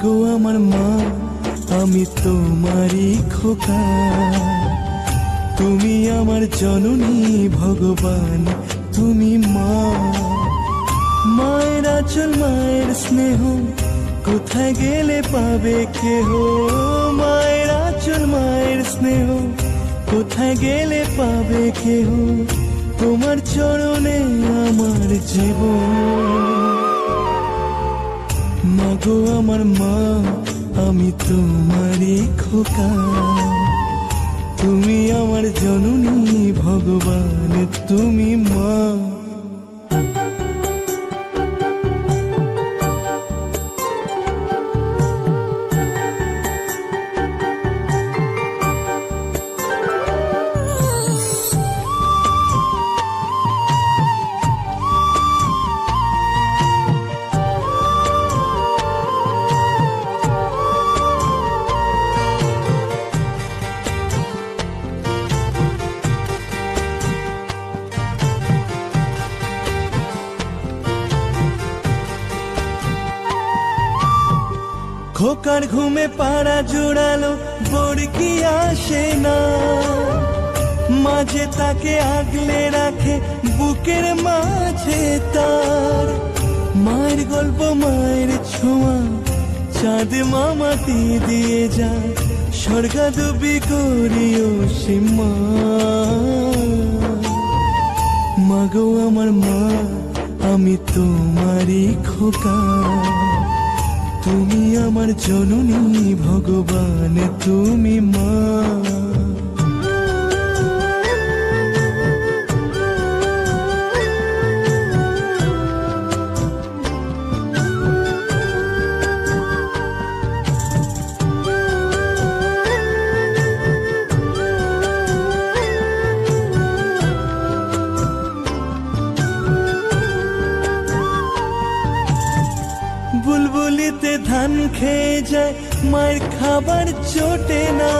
মাগো আমার মা, আমি তোমারই খোকা। তুমি আমার জননী ভগবান, তুমি মা। মায়ের আচল, মায়ের স্নেহ, কোথায় গেলে পাবে কেহ? মায়ের আচল, মায়ের স্নেহ, কোথায় গেলে পাবে কেহ? তোমার চরণে আমার জীবন। মাগো আমার মা আমি তোমারই খোকা। তুমি আমার জননী ভগবান তুমি খোকার ঘুমে পাড়া জোড়ালো, বড়কি আসে না। মাঝে তাকে আগলে রাখে, বুকের মাঝে তার। মায়ের গল্প মায়ের ছোঁয়া, চাঁদ মামাটি দিয়ে যায়। স্বর্গা দুবি করিও সীমা মাগো আমার মা, আমি তোমারই খোকা। তুমি আমার জননী ভগবান তুমি মা বুলবুলিতে ধান খেয়ে যায়, মায়ের খাবার চোটে না।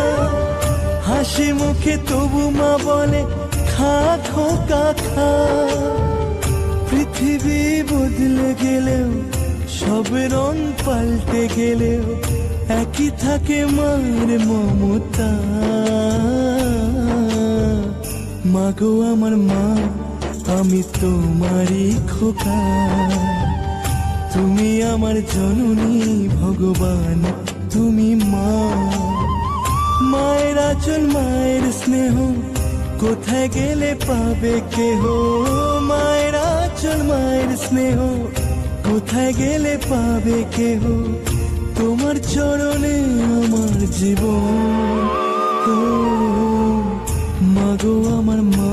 হাসি মুখে তবু মা বলে, খা খোকা খা। পৃথিবী বদলে গেলেও, সব রং পাল্টে গেলেও, একই থাকে মায়ের মমতা। মাগো আমার মা, আমি তোমারই খোকা। তুমি আমার জননী ভগবান, তুমি মা। মায়ের আচল, মায়ের স্নেহ, কোথায় গেলে পাবে কেহ? মায়ের আচল, মায়ের স্নেহ, কোথায় গেলে পাবে কেহ? তোমার চরণে আমার জীবন। মাগো আমার মা,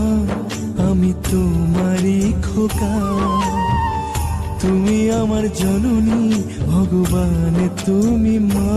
আমি তোমারই খোকা। তুমি আমার জননী ভগবান তুমি মা।